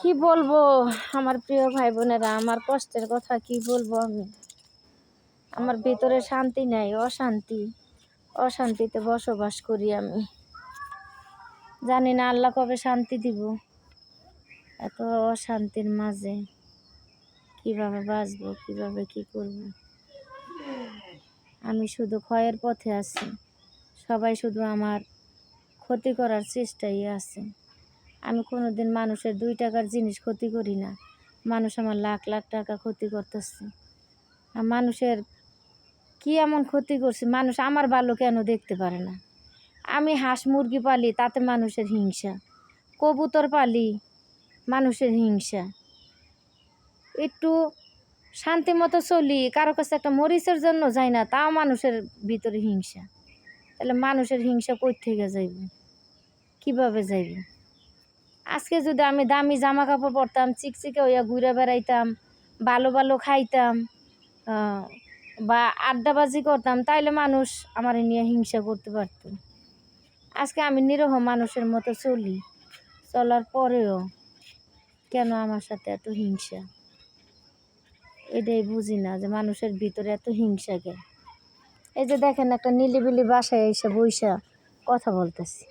কি বলব? আমার প্রিয় ভাই বোনেরা আমার কষ্টের কথা কি বলব আমি? আমার ভিতরে শান্তি নাই, অশান্তি। অশান্তিতে বসবাস করি আমি। জানি না আল্লাহ কবে শান্তি দিব। এত অশান্তির মাঝে কীভাবে বাঁচবো, কীভাবে কি করব? আমি শুধু ক্ষয়ের পথে আছি। সবাই শুধু আমার ক্ষতি করার চেষ্টাই আছে। আমি কোনোদিন মানুষের দুই টাকার জিনিস ক্ষতি করি না। মানুষ আমার লাখ লাখ টাকা ক্ষতি করতেছে। আর মানুষের কি এমন ক্ষতি করছে? মানুষ আমার ভালো কেন দেখতে পারে না? আমি হাঁস মুরগি পালি, তাতে মানুষের হিংসা। কবুতর পালি, মানুষের হিংসা। একটু শান্তি মতো চলি, কারও কাছে একটা মরিচের জন্য যাই না, তাও মানুষের ভিতরে হিংসা। তাহলে মানুষের হিংসা কই থেকে যাইব? কীভাবে যাইব? আজকে যদি আমি দামি জামা কাপড় পরতাম, চিকচিকে হইয়া ঘুরে বেড়াইতাম, ভালো ভালো খাইতাম বা আড্ডাবাজি করতাম, তাইলে মানুষ আমার নিয়ে হিংসা করতে পারত। আজকে আমি নিরহ মানুষের মতো চলি। চলার পরেও কেন আমার সাথে এত হিংসা? এটাই বুঝি না যে মানুষের ভিতরে এত হিংসা কেন এই যে দেখেন একটা নিলিবিলি বাসায় এসে বইসা কথা বলতেছি।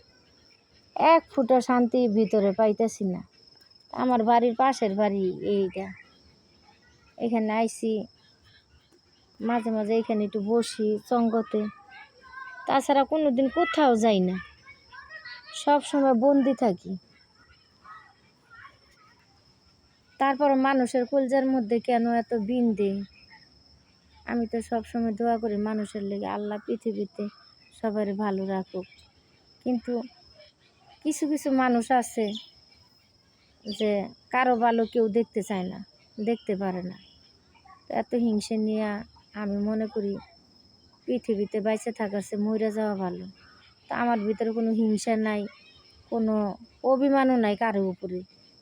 এক ফুটা শান্তি ভিতরে পাইতেছি না। আমার বাড়ির পাশের বাড়ি এইটা। এখানে আইসি মাঝে মাঝে এখানে একটু বসি চঙ্গতে তাছাড়া কোনো দিন কোথাও যাই না। সব সময় বন্দি থাকি। তারপর মানুষের কলজার মধ্যে কেন এত বিন্দে? আমি তো সব সময় দোয়া করি মানুষের লেগে আল্লাহ পৃথিবীতে সবারই ভালো রাখুক। কিন্তু কিছু কিছু মানুষ আছে যে কারও ভালো কেউ দেখতে চায় না, দেখতে পারে না। এত হিংসে নিয়ে আমি মনে করি পৃথিবীতে বাইচে থাকার চেয়ে মরে যাওয়া ভালো। তো আমার ভিতরে কোনো হিংসা নাই, কোনো অভিমানও নাই কারও উপরে।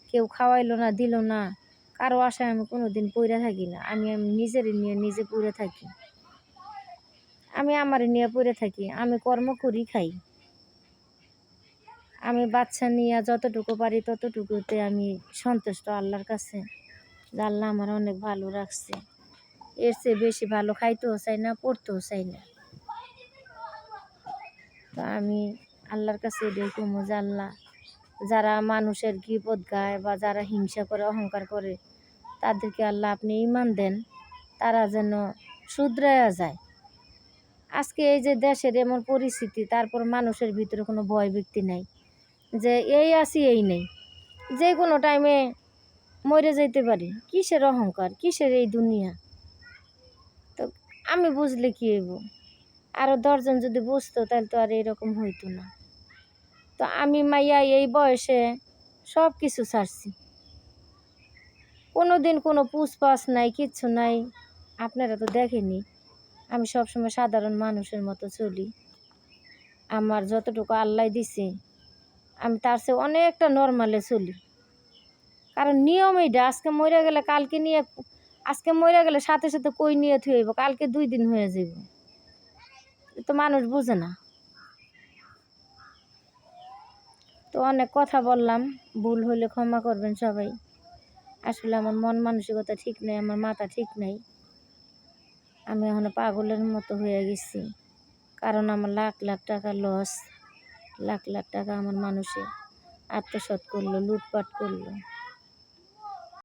কেউ খাওয়াইলো না, দিল না, কারও আশায় আমি কোনো দিন পড়ে থাকি না। আমি আমি নিজের নিয়ে নিজে পড়ে থাকি। আমি আমার নিয়ে পড়ে থাকি, আমি কর্ম করি, খাই। আমি বাচ্চা নিয়ে যতটুকু পারি ততটুকুতে আমি সন্তুষ্ট আল্লাহর কাছে আল্লাহ আমার অনেক ভালো রাখছে। এর চেয়ে বেশি ভালো খাইতেও চাই না, পড়তেও চাই না। তো আমি আল্লাহর কাছে যে আল্লাহ, যারা মানুষের গিপদ গায় বা যারা হিংসা করে, অহংকার করে, তাদেরকে আল্লাহ আপনি ইমান দেন, তারা যেন শুধরায়া যায়। আজকে এই যে দেশের এমন পরিস্থিতি, তারপর মানুষের ভিতরে কোনো ভয় ব্যক্তি নাই। যে এই আছি, এই নেই। যে কোনো টাইমে মরে যাইতে পারি। কিসের অহংকার? কিসের এই দুনিয়া? তো আমি বুঝলে কি হইব? আরও দশজন যদি বুঝতো, তাহলে তো আর এরকম হইতো না। তো আমি মাইয়া এই বয়সে সব কিছু ছাড়ছি। কোনো দিন কোনো পুষপাস নাই, কিচ্ছু নাই। আপনারা তো দেখেনি আমি সবসময় সাধারণ মানুষের মতো চলি। আমার যতটুকু আল্লাহ দিছে আমি তার চেয়ে অনেকটা নর্মালে চলি। কারণ নিয়ম এইটা, আজকে মরে গেলে কালকে নিয়ে, আজকে মরে গেলে সাথে সাথে কই নিয়ে থুইব কালকে দুই দিন হয়ে যাব তো মানুষ বুঝে না। তো অনেক কথা বললাম, ভুল হলে ক্ষমা করবেন সবাই। আসলে আমার মন মানসিকতা ঠিক নেই, আমার মাথা ঠিক নেই। আমি এখন পাগলের মতো হয়ে গেছি। কারণ আমার লাখ লাখ টাকা লস লাখ লাখ টাকা আমার মানুষে আত্মসাৎ করল লুটপাট করল।